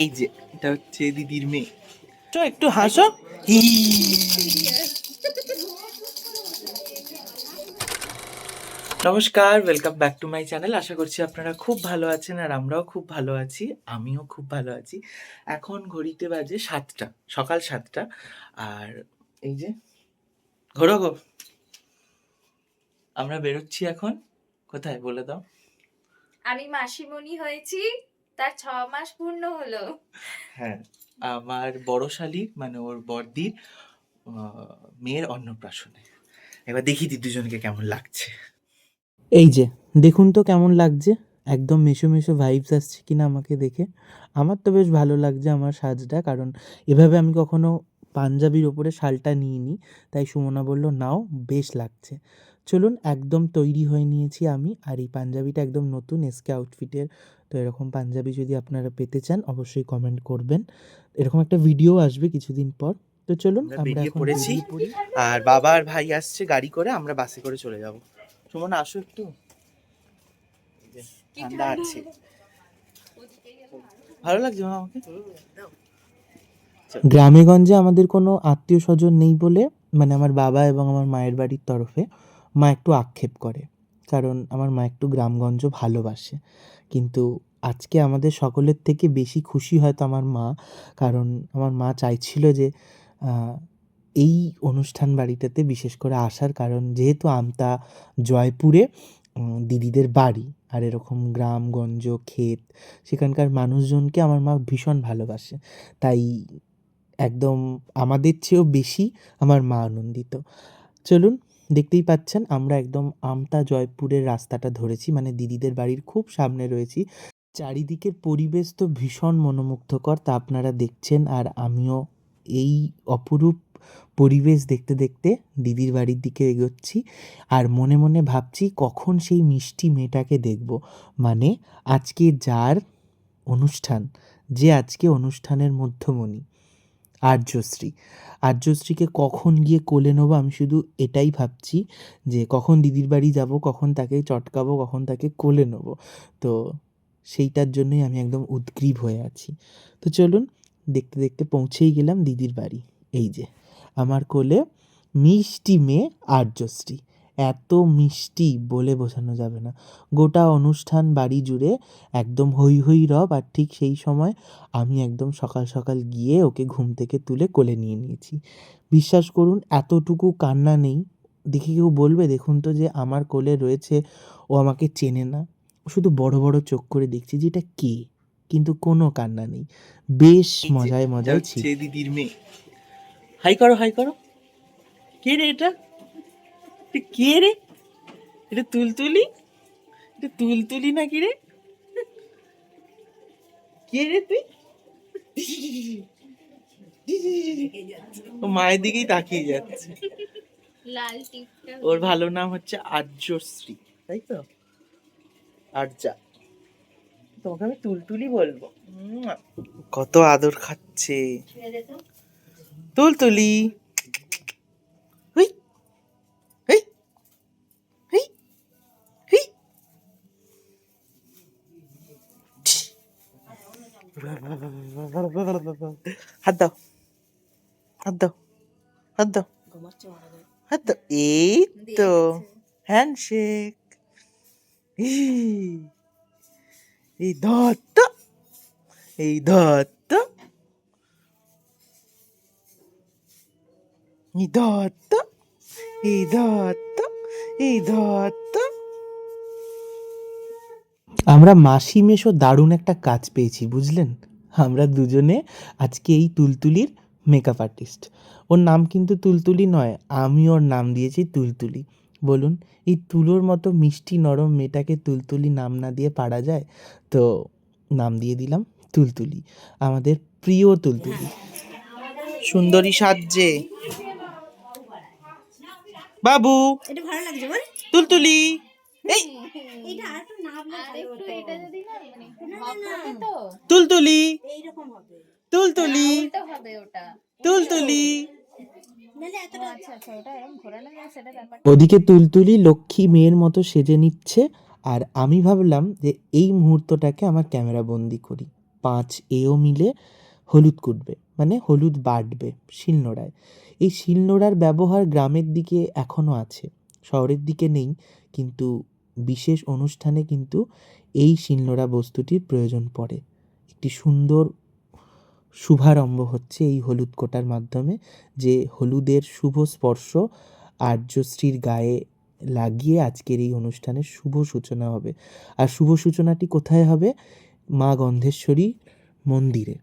এই যে এটা হচ্ছে দিদির মেয়ে। তো একটু হাসো। নমস্কার welcome back to my channel আশা করছি আপনারা খুব ভালো আছেন আর আমরাও খুব ভালো আছি আমিও খুব ভালো আছি। এখন ঘড়িতে বাজে সাতটা সকাল সাতটা। আর এই যে ঘোরো গো। আমরা বেরোচ্ছি এখন। কোথায় বলে দাও? আমি মাসিমণি হয়েছি। তার ছ মাস পূর্ণ হলো। হ্যাঁ আমার বড় শালির মানে ওর বড়দির আহ, মেয়ের অন্নপ্রাশনে। এবার দেখি দি দুজনকে কেমন লাগছে। এই যে দেখুন তো কেমন লাগছে। একদম মেশো মেশো ভাইবস আসছে কিনা আমাকে দেখে। আমার তো বেশ ভালো লাগছে আমার সাজটা কারণ এভাবে আমি কখনো পাঞ্জাবির ওপরে শালটা নিইনি। তাই সুমনা বলল নাও বেশ লাগছে। চলুন একদম তৈরি হয়ে নিয়েছি আমি। আর এই পাঞ্জাবিটা একদম নতুন এসকে আউটফিটের তো এরকম পাঞ্জাবি যদি আপনারা পেতে চান অবশ্যই কমেন্ট করবেন। এরকম একটা ভিডিও আসবে কিছুদিন পর। তো চলুন আমরা পড়েছি। আর বাবা আর ভাই আসছে গাড়ি করে আমরা বাসে করে চলে যাব। সুমন আসো একটু। এই যে, ঠান্ডা আছে। ভালো লাগছে আমাকে? গ্রামে গঞ্জে আমাদের কোনো আত্মীয় স্বজন নেই বলে মানে আমার বাবা এবং আমার মায়ের বাড়ির তরফে মা একটু আক্ষেপ করে। কারণ আমার মা একটু গ্রামগঞ্জ ভালোবাসে। কিন্তু আজকে আমাদের সকলের থেকে বেশি খুশি হয়তো আমার মা। কারণ আমার মা চাইছিল যে এই অনুষ্ঠান বাড়িটাতে বিশেষ করে আসার কারণ যেহেতু আমতা জয়পুরে দিদিদের বাড়ি আর এরকম গ্রামগঞ্জ, ক্ষেত সেখানকার মানুষজনকে আমার মা ভীষণ ভালোবাসে। তাই একদম আমাদের চেয়েও বেশি আমার মা আনন্দিত। চলুন দেখতেই পাচ্ছেন, আমরা একদম আমতা জয়পুরের রাস্তাটা ধরেছি। মানে দিদিদের বাড়ির খুব সামনে রয়েছি। চারিদিকের পরিবেশ তো ভীষণ মনোমুগ্ধকর, তা আপনারা দেখছেন। আর আমিও এই অপরূপ পরিবেশ দেখতে দেখতে দিদির বাড়ির দিকে এগোচ্ছি। আর মনে মনে ভাবছি কখন সেই মিষ্টি মেয়েটাকে দেখব। মানে আজকে যার অনুষ্ঠান, যে আজকে অনুষ্ঠানের মধ্যমণি। আর্যশ্রী। আর্যশ্রীকে কখন গিয়ে কোলে নেব আমি শুধু এটাই ভাবছি যে কখন দিদির বাড়ি যাব, কখন তাকে চটকাবো, কখন তাকে কোলে নেব। তো সেইটার জন্যই আমি একদম উদ্গ্রীব হয়ে আছি। তো চলুন দেখতে দেখতে পৌঁছেই গেলাম দিদির বাড়ি। এই যে, আমার কোলে মিষ্টি মেয়ে আর্যশ্রী। এত মিষ্টি বলে বোঝানো যাবে না। গোটা অনুষ্ঠান বাড়ি জুড়ে একদম হই হই রব আর ঠিক সেই সময় আমি একদম সকাল সকাল গিয়ে ওকে ঘুম থেকে তুলে কোলে নিয়ে নিয়েছি। বিশ্বাস করুন এতটুকু কান্না নেই। দেখে কেউ বলবে দেখুন তো যে আমার কোলে রয়েছে ও আমাকে চেনে না। শুধু বড় বড় চোখ করে দেখছি যে এটা কে কিন্তু কোনো কান্না নেই। বেশ মজায় মজায় ছিল দিদির মেয়ে। হাই করো হাই করো। কে রে এটা? এটা কে রে? এটা তুলতুলি? এটা তুলতুলি না কি রে? কে রে তুই? মায়ের দিকেই তাকিয়ে যাচ্ছে। ওর ভালো নাম হচ্ছে আর্যশ্রী তাই তো? আর্যা। তোমাকে আমি তুলতুলি বলব। কত আদর খাচ্ছে। তুলতুলি। হাত দাও হাত দাও হাত দাও হাত দাও এই তো হ্যান্ডশেক এই দত্ত এই দত্ত এই দত্ত এই দত্ত এই দত্ত আমরা মাসি মেশো দারুণ একটা কাজ পেয়েছি বুঝলেন? আমরা দুজনে আজকে এই তুলতুলির মেকআপ আর্টিস্ট ওর নাম কিন্তু তুলতুলি নয় আমি ওর নাম দিয়েছি তুলতুলি। বলুন এই তুলোর মতো মিষ্টি নরম মেয়েটাকে তুলতুলি নাম না দিয়ে পারা যায়? তো নাম দিয়ে দিলাম তুলতুলি আমাদের প্রিয় তুলতুলি। সুন্দরী সাজছে। বাবু তুলতুলি! এই এটা আর একটু নাম আর এটা যদি না মানে তো? তুলতুলি। হবে। তুলতুলি। উল্টো হবে ওটা। তুলতুলি। আচ্ছা আচ্ছা ওদিকে তুলতুলি লক্ষ্মী মেয়ের মতো সেজে নিচ্ছে আর আমি ভাবলাম যে এই মুহূর্তটাকে আমার ক্যামেরা বন্দি করি। পাঁচ এও মিলে হলুদ কুটবে মানে হলুদ বাটবে শিলনোড়ায়। এই শিলনোড়ার ব্যবহার গ্রামের দিকে এখনও আছে শহরের দিকে নেই কিন্তু বিশেষ অনুষ্ঠানে কিন্তু এই শিলনোড়া বস্তুটির প্রয়োজন পড়ে। একটি সুন্দর শুভারম্ভ হচ্ছে এই হলুদ কোটার মাধ্যমে, যে হলুদের শুভ স্পর্শ আর্যশ্রীর গায়ে লাগিয়ে আজকের এই অনুষ্ঠানের শুভ সূচনা হবে। আর শুভ সূচনাটি কোথায় হবে? মা গন্ধেশ্বরী মন্দিরে।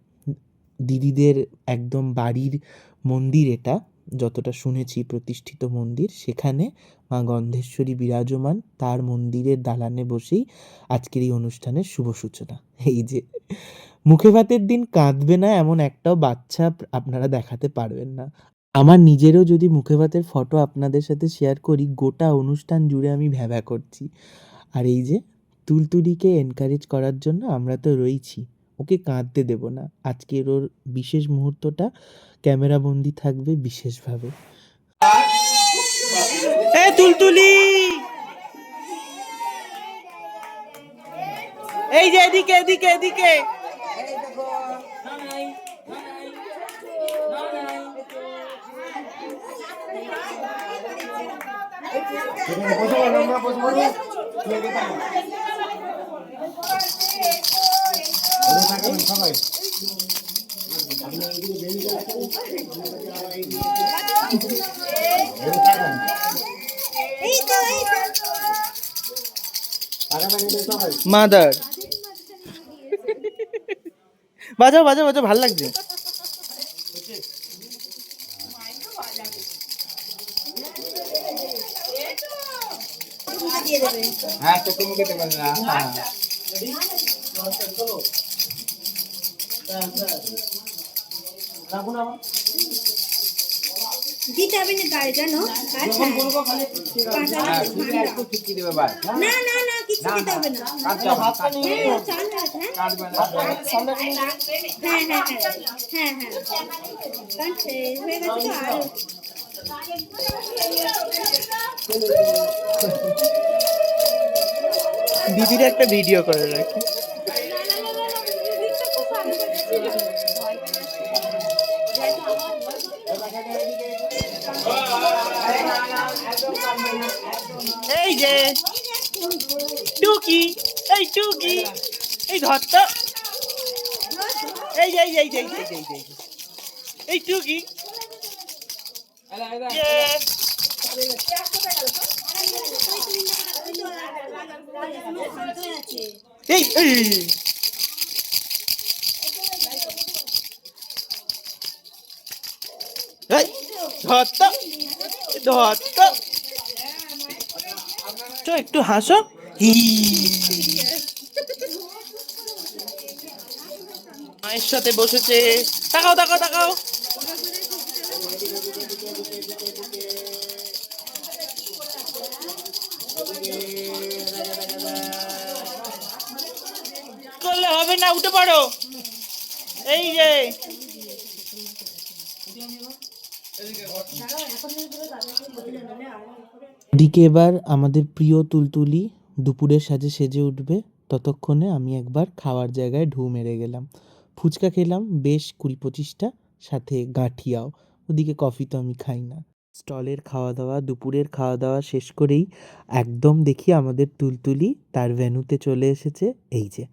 দিদিদের একদম বাড়ির মন্দির এটা। যতটা শুনেছি প্রতিষ্ঠিত মন্দির, সেখানে মা গন্ধেশ্বরী বিরাজমান, তার মন্দিরের দালানে বসেই আজকের এই অনুষ্ঠানের শুভ সূচনা। এই যে, মুখে ভাতের দিন কাঁদবে না এমন একটাও বাচ্চা আপনারা দেখাতে পারবেন না। আমার নিজেরও যদি মুখে ভাতের ফটো আপনাদের সাথে শেয়ার করি, গোটা অনুষ্ঠান জুড়ে আমি ভ্যাভা করছি। আর এই যে, তুলতুলিকে এনকারেজ করার জন্য আমরা তো রয়েছি। ওকে কাঁদতে দেব না। আজকের ওর বিশেষ মুহূর্তটা ক্যামেরাবন্দি থাকবে বিশেষভাবে। এ তুলতুলি! এই যে এদিকে এদিকে এদিকে! মাদার। বাজাও বাজাও বাজাও ভালো লাগছে। মুখে দিয়ে দেবে হ্যাঁ তোকে মুখে দেবেন না। হ্যাঁ। দিতে হবে না গায়ে জানো হ্যাঁ, না না না কিছু দিতে হবে না। হ্যাঁ হ্যাঁ। হ্যাঁ গেছে আর। দিদির একটা ভিডিও করে রাখি। টুকি এই টুকি এই ধরতো এই এই এই এই এই এই এই এই টুকি এই এই, এই, ধরতো ধরতো একটু হাসো। মায়ের সাথে বসেছে। তাকাও তাকাও তাকাও। করলে হবে না, উঠে পড়ো। এই যে। এদিকে এবার আমাদের প্রিয় তুলতুলি দুপুরের সাজে সেজে উঠবে। ততক্ষণে আমি একবার খাওয়ার জায়গায় ঢু মেরে গেলাম। ফুচকা খেলাম বেশ কুড়ি পঁচিশটা, সাথে গাঁঠিয়াও। ওদিকে কফি তো আমি খাই না। স্টলের খাওয়া দাওয়া দুপুরের খাওয়া দাওয়া শেষ করেই একদম দেখি আমাদের তুলতুলি তার ভেন্যুতে চলে এসেছে। এই যে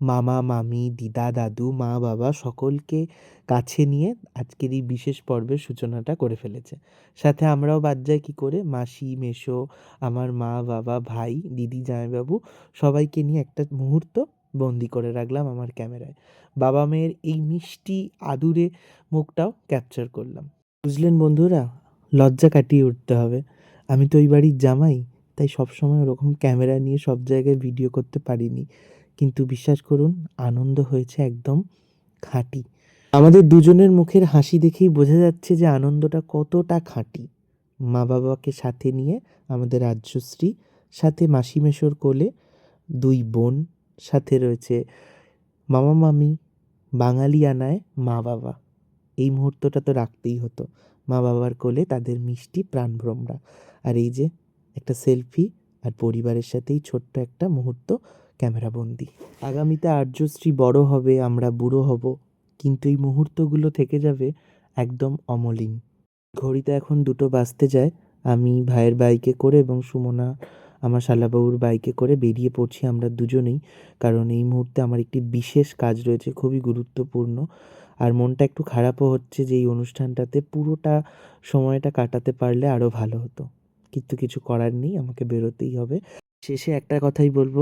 মামা, মামি, দিদা, দাদু, মা, বাবা সকলকে কাছে নিয়ে আজকের এই বিশেষ পর্বের সূচনাটা করে ফেলেছে। সাথে আমরাও বাদ যাই কী করে? মাসি, মেসো, আমার মা, বাবা, ভাই, দিদি, জামাইবাবু সবাইকে নিয়ে একটা মুহূর্ত বন্দি করে রাখলাম আমার ক্যামেরায়। বাবা মেয়ের এই মিষ্টি, আদুরে মুখটাও ক্যাপচার করলাম। বুঝলেন বন্ধুরা, লজ্জা কাটিয়ে উঠতে হবে। আমি তো ওই বাড়ির জামাই, তাই সবসময় ওরকম ক্যামেরা নিয়ে সব জায়গায় ভিডিও করতে পারিনি। কিন্তু বিশ্বাস করুন, আনন্দ হয়েছে একদম খাঁটি। আমাদের দুজনের মুখের হাসি দেখেই বোঝা যাচ্ছে যে আনন্দটা কতটা খাঁটি। মা বাবাকে সাথে নিয়ে আমাদের রাজ্যশ্রী সাথে মাসি মেশোর কোলে দুই বোন, সাথে রয়েছে মামা মামি, বাঙালি আনায় মা বাবা। এই মুহূর্তটা তো রাখতেই হতো, মা বাবার কোলে তাদের মিষ্টি প্রাণভ্রমরা। আর এই যে একটা সেলফি আর পরিবারের সাথেই ছোট্ট একটা মুহূর্ত ক্যামেরাবন্দি আগামীতে আর্যশ্রী বড় হবে, আমরা বুড়ো হব, কিন্তু এই মুহূর্তগুলো থেকে যাবে একদম অমলিন। ঘড়িতে এখন দুটো বাজতে যায়, আমি ভাইয়ের বাইকে করে এবং সুমনা, আমার শালাবাবুর বাইকে করে বেরিয়ে পড়ছি আমরা দুজনেই, কারণ এই মুহূর্তে আমার একটি বিশেষ কাজ রয়েছে, খুবই গুরুত্বপূর্ণ। আর মনটা একটু খারাপও হচ্ছে যে এই অনুষ্ঠানটাতে পুরোটা সময়টা কাটাতে পারলে আরও ভালো হতো। কিন্তু কিছু করার নেই, আমাকে বেরোতেই হবে। শেষে একটা কথাই বলব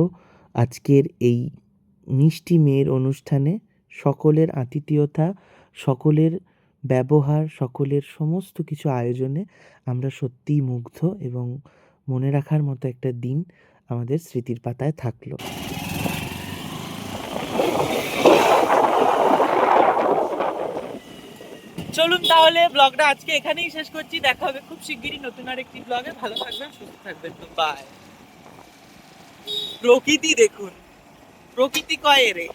আজকের এই মিষ্টি মেয়ের অনুষ্ঠানে সকলের আতিথেয়তা, সকলের ব্যবহার, সকলের সমস্ত কিছু আয়োজনে আমরা সত্যিই মুগ্ধ এবং মনে রাখার মতো একটা দিন আমাদের স্মৃতির পাতায় থাকল। চলুন তাহলে ব্লগটা আজকে এখানেই শেষ করছি। দেখা হবে খুব শিগগিরই নতুন আর একটি ব্লগে। ভালো থাকবেন, সুস্থ থাকবেন। তো বাই প্রকৃতি দেখুন। প্রকৃতি কয় রে